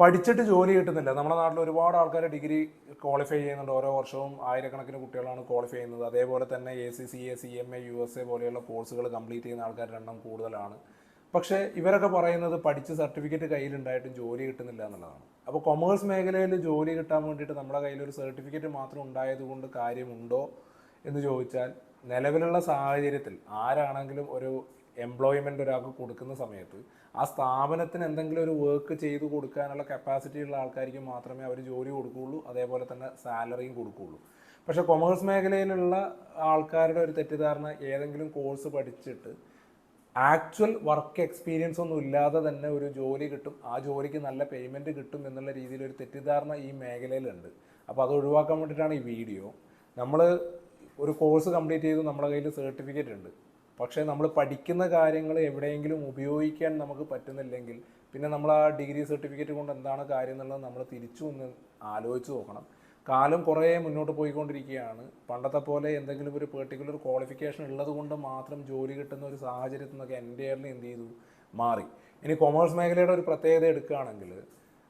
പഠിച്ചിട്ട് ജോലി കിട്ടുന്നില്ല. നമ്മുടെ നാട്ടിൽ ഒരുപാട് ആൾക്കാർ ഡിഗ്രി ക്വാളിഫൈ ചെയ്യുന്നുണ്ട്. ഓരോ വർഷവും ആയിരക്കണക്കിന് കുട്ടികളാണ് ക്വാളിഫൈ ചെയ്യുന്നത്. അതേപോലെ തന്നെ A C C A C M A U S A പോലെയുള്ള കോഴ്സുകൾ കംപ്ലീറ്റ് ചെയ്യുന്ന ആൾക്കാരുടെ എണ്ണം കൂടുതലാണ്. പക്ഷേ ഇവരൊക്കെ പറയുന്നത് പഠിച്ച് സർട്ടിഫിക്കറ്റ് കയ്യിലുണ്ടായിട്ടും ജോലി കിട്ടുന്നില്ല എന്നുള്ളതാണ്. അപ്പോൾ കൊമേഴ്സ് മേഖലയിൽ ജോലി കിട്ടാൻ വേണ്ടിയിട്ട് നമ്മുടെ കയ്യിൽ ഒരു സർട്ടിഫിക്കറ്റ് മാത്രം ഉണ്ടായതുകൊണ്ട് കാര്യമുണ്ടോ എന്ന് ചോദിച്ചാൽ നിലവിലുള്ള സാഹചര്യത്തിൽ ആരാണെങ്കിലും ഒരു എംപ്ലോയ്മെന്റ് ഒരാൾക്ക് കൊടുക്കുന്ന സമയത്ത് ആ സ്ഥാപനത്തിന് എന്തെങ്കിലും ഒരു വർക്ക് ചെയ്ത് കൊടുക്കാനുള്ള കപ്പാസിറ്റി ഉള്ള ആൾക്കാർക്ക് മാത്രമേ അവർ ജോലി കൊടുക്കുകയുള്ളൂ അതേപോലെ തന്നെ സാലറിയും കൊടുക്കുകയുള്ളൂ. പക്ഷേ കൊമേഴ്സ് മേഖലയിലുള്ള ആൾക്കാരുടെ ഒരു തെറ്റിദ്ധാരണ ഏതെങ്കിലും കോഴ്സ് പഠിച്ചിട്ട് ആക്ച്വൽ വർക്ക് എക്സ്പീരിയൻസ് ഒന്നും ഇല്ലാതെ തന്നെ ഒരു ജോലി കിട്ടും ആ ജോലിക്ക് നല്ല പേയ്മെന്റ് കിട്ടും എന്നുള്ള രീതിയിൽ ഒരു തെറ്റിദ്ധാരണ ഈ മേഖലയിലുണ്ട്. അപ്പോൾ അത് ഒഴിവാക്കാൻ വേണ്ടിയിട്ടാണ് ഈ വീഡിയോ നമ്മൾ ഒരു കോഴ്സ് കംപ്ലീറ്റ് ചെയ്ത് നമ്മുടെ കയ്യിൽ സർട്ടിഫിക്കറ്റ് ഉണ്ട്. പക്ഷേ നമ്മൾ പഠിക്കുന്ന കാര്യങ്ങൾ എവിടെയെങ്കിലും ഉപയോഗിക്കാൻ നമുക്ക് പറ്റുന്നില്ലെങ്കിൽ പിന്നെ നമ്മൾ ആ ഡിഗ്രി സർട്ടിഫിക്കറ്റ് കൊണ്ട് എന്താണ് കാര്യം എന്നുള്ളത് നമ്മൾ തിരിച്ചു ഒന്ന് ആലോചിച്ച് നോക്കണം. കാലം കുറേ മുന്നോട്ട് പോയിക്കൊണ്ടിരിക്കുകയാണ്. പണ്ടത്തെ പോലെ എന്തെങ്കിലും ഒരു പെർട്ടിക്കുലർ ക്വാളിഫിക്കേഷൻ ഉള്ളത് കൊണ്ട് മാത്രം ജോലി കിട്ടുന്ന ഒരു സാഹചര്യത്തിൽ നിന്നൊക്കെ എന്റെ എന്റയർലി എന്ത് ചെയ്തു? മാറി. ഇനി കൊമേഴ്സ് മേഖലയുടെ ഒരു പ്രത്യേകത എടുക്കുകയാണെങ്കിൽ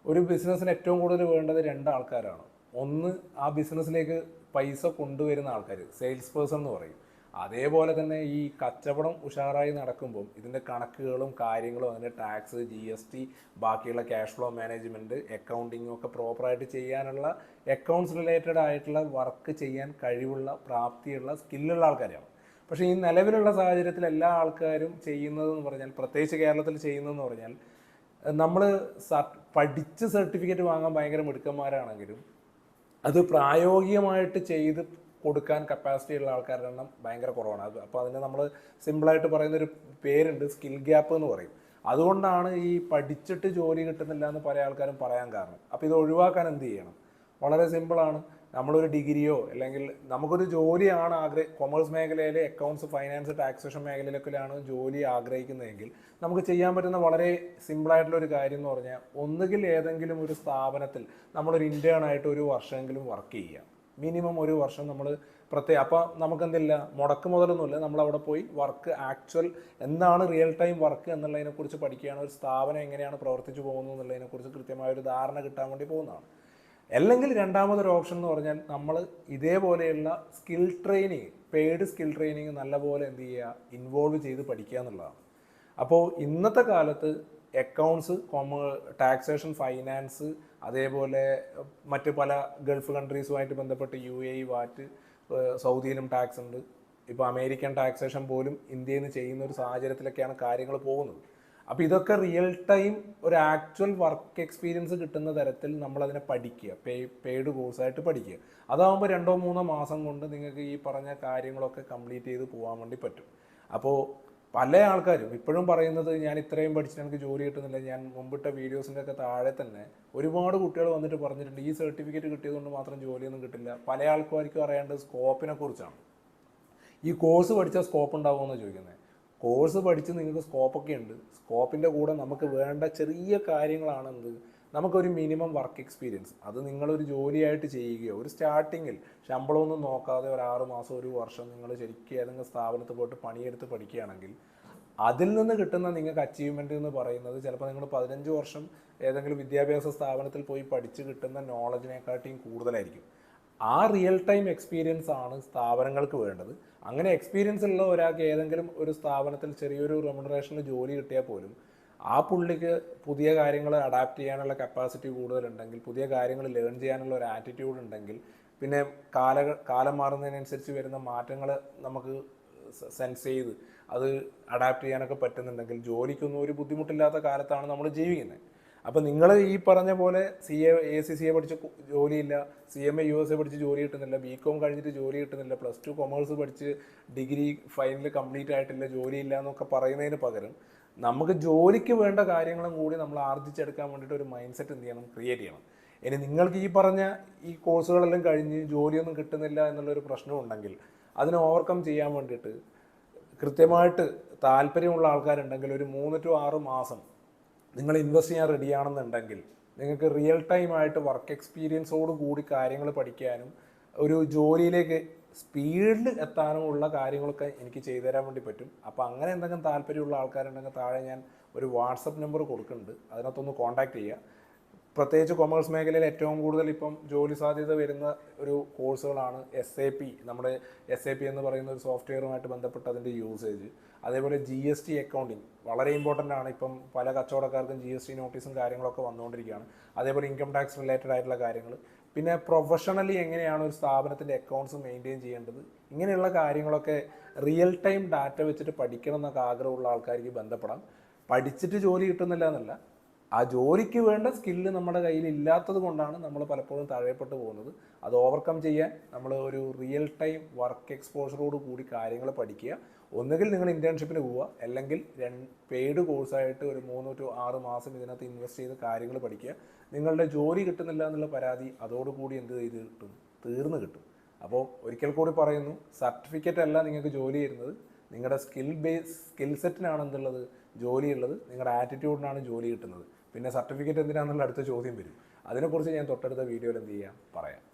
ഒരു ബിസിനസ്സിന് ഏറ്റവും കൂടുതൽ വേണ്ടത് രണ്ട് ആൾക്കാരാണ്. ഒന്ന് ആ ബിസിനസ്സിലേക്ക് പൈസ കൊണ്ടുവരുന്ന ആൾക്കാർ സെയിൽസ് പേഴ്സൺ എന്ന് പറയും. അതേപോലെ തന്നെ ഈ കച്ചവടം ഉഷാറായി നടക്കുമ്പോൾ ഇതിന്റെ കണക്കുകളും കാര്യങ്ങളും അതിന്റെ ടാക്സ് ജി എസ് ടി ബാക്കിയുള്ള ക്യാഷ് ഫ്ലോ മാനേജ്മെന്റ് അക്കൗണ്ടിങ്ങും ഒക്കെ പ്രോപ്പറായിട്ട് ചെയ്യാനുള്ള അക്കൗണ്ട്സ് റിലേറ്റഡ് ആയിട്ടുള്ള വർക്ക് ചെയ്യാൻ കഴിവുള്ള പ്രാപ്തിയുള്ള സ്കില്ലുള്ള ആൾക്കാരാണ് പക്ഷേ ഈ നിലവിലുള്ള സാഹചര്യത്തിൽ എല്ലാ ആൾക്കാരും ചെയ്യുന്നതെന്ന് പറഞ്ഞാൽ പ്രത്യേകിച്ച് കേരളത്തിൽ ചെയ്യുന്നതെന്ന് പറഞ്ഞാൽ നമ്മൾ പഠിച്ച് സർട്ടിഫിക്കറ്റ് വാങ്ങാൻ ഭയങ്കര മിടുക്കന്മാരാണെങ്കിലും അത് പ്രായോഗികമായിട്ട് ചെയ്ത് കൊടുക്കാൻ കപ്പാസിറ്റി ഉള്ള ആൾക്കാരുടെ എണ്ണം ഭയങ്കര കുറവാണ്. അത് അപ്പോൾ അതിന് നമ്മൾ സിമ്പിളായിട്ട് പറയുന്ന ഒരു പേരുണ്ട് സ്കിൽ ഗ്യാപ്പ് എന്ന് പറയും. അതുകൊണ്ടാണ് ഈ പഠിച്ചിട്ട് ജോലി കിട്ടുന്നില്ല എന്ന് പല ആൾക്കാരും പറയാൻ കാരണം. അപ്പോൾ ഇത് ഒഴിവാക്കാൻ എന്ത് ചെയ്യണം? വളരെ സിമ്പിളാണ് നമ്മളൊരു ഡിഗ്രിയോ അല്ലെങ്കിൽ നമുക്കൊരു ജോലിയാണ് ആഗ്രഹ കൊമേഴ്സ് മേഖലയിലെ അക്കൗണ്ട്സ് ഫൈനാൻസ് ടാക്സേഷൻ മേഖലയിലൊക്കെയാണ് ജോലി ആഗ്രഹിക്കുന്നതെങ്കിൽ നമുക്ക് ചെയ്യാൻ പറ്റുന്ന വളരെ സിമ്പിളായിട്ടുള്ള ഒരു കാര്യം എന്ന് പറഞ്ഞാൽ ഒന്നുകിൽ ഏതെങ്കിലും ഒരു സ്ഥാപനത്തിൽ നമ്മളൊരു ഇന്റേൺ ആയിട്ട് ഒരു വർഷമെങ്കിലും വർക്ക് ചെയ്യുക. മിനിമം ഒരു വർഷം നമ്മൾ പ്രത്യേക അപ്പോൾ നമുക്ക് എന്തില്ല മുടക്ക് മുതലൊന്നുമില്ല. നമ്മൾ അവിടെ പോയി വർക്ക് ആക്ച്വൽ എന്താണ് റിയൽ ടൈം വർക്ക് എന്നുള്ളതിനെക്കുറിച്ച് പഠിക്കുകയാണ്. ഒരു സ്ഥാപനം എങ്ങനെയാണ് പ്രവർത്തിച്ചു പോകുന്നത് എന്നുള്ളതിനെക്കുറിച്ച് കൃത്യമായ ഒരു ധാരണ കിട്ടാൻ വേണ്ടി പോകുന്നതാണ്. അല്ലെങ്കിൽ രണ്ടാമതൊരു ഓപ്ഷൻ എന്ന് പറഞ്ഞാൽ നമ്മൾ ഇതേപോലെയുള്ള skill training paid skill training നല്ലപോലെ എന്ത് ചെയ്യുക ഇൻവോൾവ് ചെയ്ത് പഠിക്കുക എന്നുള്ളതാണ്. അപ്പോൾ ഇന്നത്തെ കാലത്ത് അക്കൗണ്ട്സ് കോമ ടാക്സേഷൻ ഫൈനാൻസ് അതേപോലെ മറ്റ് പല ഗൾഫ് കൺട്രീസുമായിട്ട് ബന്ധപ്പെട്ട് യു എ വാറ്റ് സൗദിയിലും ടാക്സ് ഉണ്ട്. ഇപ്പോൾ അമേരിക്കൻ ടാക്സേഷൻ പോലും ഇന്ത്യയിൽ നിന്ന് ചെയ്യുന്ന ഒരു സാഹചര്യത്തിലൊക്കെയാണ് കാര്യങ്ങൾ പോകുന്നത്. അപ്പോൾ ഇതൊക്കെ റിയൽ ടൈം ഒരു ആക്ച്വൽ വർക്ക് എക്സ്പീരിയൻസ് കിട്ടുന്ന തരത്തിൽ നമ്മളതിനെ പഠിക്കുക. പേ പെയ്ഡ് കോഴ്സായിട്ട് പഠിക്കുക. അതാകുമ്പോൾ രണ്ടോ മൂന്നോ മാസം കൊണ്ട് നിങ്ങൾക്ക് ഈ പറഞ്ഞ കാര്യങ്ങളൊക്കെ കംപ്ലീറ്റ് ചെയ്ത് പോകാൻ വേണ്ടി പറ്റും. അപ്പോൾ പല ആൾക്കാരും ഇപ്പോഴും പറയുന്നത് ഞാൻ ഇത്രയും പഠിച്ചിട്ട് എനിക്ക് ജോലി കിട്ടുന്നില്ല. ഞാൻ മുമ്പിട്ട വീഡിയോസിന്റെ ഒക്കെ താഴെ തന്നെ ഒരുപാട് കുട്ടികൾ വന്നിട്ട് പറഞ്ഞിട്ടുണ്ട് ഈ സർട്ടിഫിക്കറ്റ് കിട്ടിയതുകൊണ്ട് മാത്രം ജോലിയൊന്നും കിട്ടില്ല. പല ആൾക്കാർക്കും അറിയേണ്ടത് സ്കോപ്പിനെ കുറിച്ചാണ്. ഈ കോഴ്സ് പഠിച്ചാൽ സ്കോപ്പ് ഉണ്ടാവുമെന്ന് ചോദിക്കുന്നത്. കോഴ്സ് പഠിച്ച് നിങ്ങൾക്ക് സ്കോപ്പൊക്കെ ഉണ്ട്. സ്കോപ്പിന്റെ കൂടെ നമുക്ക് വേണ്ട ചെറിയ കാര്യങ്ങളാണ് എന്ത്? നമുക്കൊരു മിനിമം വർക്ക് എക്സ്പീരിയൻസ് അത് നിങ്ങളൊരു ജോലിയായിട്ട് ചെയ്യുകയോ ഒരു സ്റ്റാർട്ടിങ്ങിൽ ശമ്പളമൊന്നും നോക്കാതെ ഒരു ആറ് മാസം ഒരു വർഷം നിങ്ങൾ ശരിക്കും ഏതെങ്കിലും സ്ഥാപനത്തിൽ പോയിട്ട് പണിയെടുത്ത് പഠിക്കുകയാണെങ്കിൽ അതിൽ നിന്ന് കിട്ടുന്ന നിങ്ങൾക്ക് അച്ചീവ്മെന്റ് എന്ന് പറയുന്നത് ചിലപ്പോൾ നിങ്ങൾ പതിനഞ്ച് വർഷം ഏതെങ്കിലും വിദ്യാഭ്യാസ സ്ഥാപനത്തിൽ പോയി പഠിച്ച് കിട്ടുന്ന നോളജിനെക്കാട്ടിയും കൂടുതലായിരിക്കും. ആ റിയൽ ടൈം എക്സ്പീരിയൻസ് ആണ് സ്ഥാപനങ്ങൾക്ക് വേണ്ടത്. അങ്ങനെ എക്സ്പീരിയൻസ് ഉള്ള ഒരാൾക്ക് ഏതെങ്കിലും ഒരു സ്ഥാപനത്തിൽ ചെറിയൊരു റെമുനറേഷനിൽ ജോലി കിട്ടിയാൽ പോലും ആ പുള്ളിക്ക് പുതിയ കാര്യങ്ങൾ അഡാപ്റ്റ് ചെയ്യാനുള്ള കപ്പാസിറ്റി കൂടുതലുണ്ടെങ്കിൽ പുതിയ കാര്യങ്ങൾ ലേൺ ചെയ്യാനുള്ള ഒരു ആറ്റിറ്റ്യൂഡ് ഉണ്ടെങ്കിൽ പിന്നെ കാല കാലം മാറുന്നതിനനുസരിച്ച് വരുന്ന മാറ്റങ്ങൾ നമുക്ക് സെൻസ് ചെയ്ത് അത് അഡാപ്റ്റ് ചെയ്യാനൊക്കെ പറ്റുന്നുണ്ടെങ്കിൽ ജോലിക്കൊന്നും ഒരു ബുദ്ധിമുട്ടില്ലാത്ത കാലത്താണ് നമ്മൾ ജീവിക്കുന്നത് അപ്പോൾ നിങ്ങൾ ഈ പറഞ്ഞ പോലെ C A A C C A പഠിച്ച് ജോലിയില്ല. C M A U S A പഠിച്ച് ജോലി കിട്ടുന്നില്ല. ബി കോം കഴിഞ്ഞിട്ട് ജോലി കിട്ടുന്നില്ല. പ്ലസ് ടു കൊമേഴ്സ് പഠിച്ച് ഡിഗ്രി ഫൈനൽ കംപ്ലീറ്റ് ആയിട്ടില്ല ജോലിയില്ല എന്നൊക്കെ പറയുന്നതിന് പകരം നമുക്ക് ജോലിക്ക് വേണ്ട കാര്യങ്ങളും കൂടി നമ്മൾ ആർജിച്ചെടുക്കാൻ വേണ്ടിയിട്ട് ഒരു മൈൻഡ് സെറ്റ് എന്ത് ചെയ്യണം? ക്രിയേറ്റ് ചെയ്യണം. ഇനി നിങ്ങൾക്ക് ഈ പറഞ്ഞ ഈ കോഴ്സുകളെല്ലാം കഴിഞ്ഞ് ജോലിയൊന്നും കിട്ടുന്നില്ല എന്നുള്ളൊരു പ്രശ്നം ഉണ്ടെങ്കിൽ അതിനെ ഓവർകം ചെയ്യാൻ വേണ്ടിയിട്ട് കൃത്യമായിട്ട് താല്പര്യമുള്ള ആൾക്കാരുണ്ടെങ്കിൽ ഒരു മൂന്ന് ടു ആറ് മാസം നിങ്ങൾ ഇൻവെസ്റ്റ് ചെയ്യാൻ റെഡിയാണെന്നുണ്ടെങ്കിൽ നിങ്ങൾക്ക് റിയൽ ടൈം ആയിട്ട് വർക്ക് എക്സ്പീരിയൻസോട് കൂടി കാര്യങ്ങൾ പഠിക്കാനും ഒരു ജോലിയിലേക്ക് സ്പീഡിൽ എത്താനുമുള്ള കാര്യങ്ങളൊക്കെ എനിക്ക് ചെയ്തു തരാൻ വേണ്ടി പറ്റും. അപ്പോൾ അങ്ങനെ എന്തെങ്കിലും താല്പര്യമുള്ള ആൾക്കാരുണ്ടെങ്കിൽ താഴെ ഞാൻ ഒരു വാട്സപ്പ് നമ്പർ കൊടുക്കുന്നുണ്ട്. അതിനകത്തൊന്ന് കോൺടാക്ട് ചെയ്യുക. പ്രത്യേകിച്ച് കൊമേഴ്സ് മേഖലയിൽ ഏറ്റവും കൂടുതൽ ഇപ്പം ജോലി സാധ്യത വരുന്ന ഒരു കോഴ്സുകളാണ് എസ് എ പി നമ്മുടെ എസ് എ പി എന്ന് പറയുന്ന ഒരു സോഫ്റ്റ്വെയറുമായിട്ട് ബന്ധപ്പെട്ട് അതിന്റെ യൂസേജ് അതേപോലെ ജി എസ് ടി അക്കൗണ്ടിങ് വളരെ ഇമ്പോർട്ടന്റ് ആണ് ഇപ്പം പല കച്ചവടക്കാർക്കും ജി എസ് ടി നോട്ടീസും കാര്യങ്ങളൊക്കെ വന്നുകൊണ്ടിരിക്കുകയാണ്. അതേപോലെ ഇൻകം ടാക്സ് റിലേറ്റഡ് ആയിട്ടുള്ള കാര്യങ്ങൾ. പിന്നെ പ്രൊഫഷണലി എങ്ങനെയാണ് ഒരു സ്ഥാപനത്തിന്റെ അക്കൗണ്ട്സ് മെയിന്റെയിൻ ചെയ്യേണ്ടത്? ഇങ്ങനെയുള്ള കാര്യങ്ങളൊക്കെ റിയൽ ടൈം ഡാറ്റ വെച്ചിട്ട് പഠിക്കണം എന്നൊക്കെ ആഗ്രഹമുള്ള ആൾക്കാർക്ക് ബന്ധപ്പെടാം. പഠിച്ചിട്ട് ജോലി കിട്ടുന്നില്ല എന്നല്ല. ആ ജോലിക്ക് വേണ്ട സ്കില്ല് നമ്മുടെ കയ്യിൽ ഇല്ലാത്തത് കൊണ്ടാണ് നമ്മൾ പലപ്പോഴും താഴെപ്പെട്ടു പോകുന്നത്. അത് ഓവർകം ചെയ്യാൻ നമ്മൾ ഒരു റിയൽ ടൈം വർക്ക് എക്സ്പോഷറോട് കൂടി കാര്യങ്ങൾ പഠിക്കുക. ഒന്നുകിൽ നിങ്ങൾ ഇന്റേൺഷിപ്പിന് പോവുക. അല്ലെങ്കിൽ രണ്ട് പെയ്ഡ് കോഴ്സായിട്ട് ഒരു മൂന്ന് ടു ആറ് മാസം ഇതിനകത്ത് ഇൻവെസ്റ്റ് ചെയ്ത് കാര്യങ്ങൾ പഠിക്കുക. നിങ്ങളുടെ ജോലി കിട്ടുന്നില്ല എന്നുള്ള പരാതി അതോടുകൂടി എന്ത് ചെയ്ത് കിട്ടും? തീർന്നു കിട്ടും. അപ്പോൾ ഒരിക്കൽ കൂടി പറയുന്നു സർട്ടിഫിക്കറ്റ് അല്ല നിങ്ങൾക്ക് ജോലി തരുന്നത്. നിങ്ങളുടെ സ്കിൽ ബേസ് സ്കിൽ സെറ്റിനാണ് എന്തുള്ളത്? ജോലി ഉള്ളത്. നിങ്ങളുടെ ആറ്റിറ്റ്യൂഡിനാണ് ജോലി കിട്ടുന്നത്. പിന്നെ സർട്ടിഫിക്കറ്റ് എന്തിനാണെന്നുള്ള അടുത്ത ചോദ്യം വരും. അതിനെക്കുറിച്ച് ഞാൻ തൊട്ടടുത്ത വീഡിയോയിൽ എന്ത് ചെയ്യാം? പറയാം.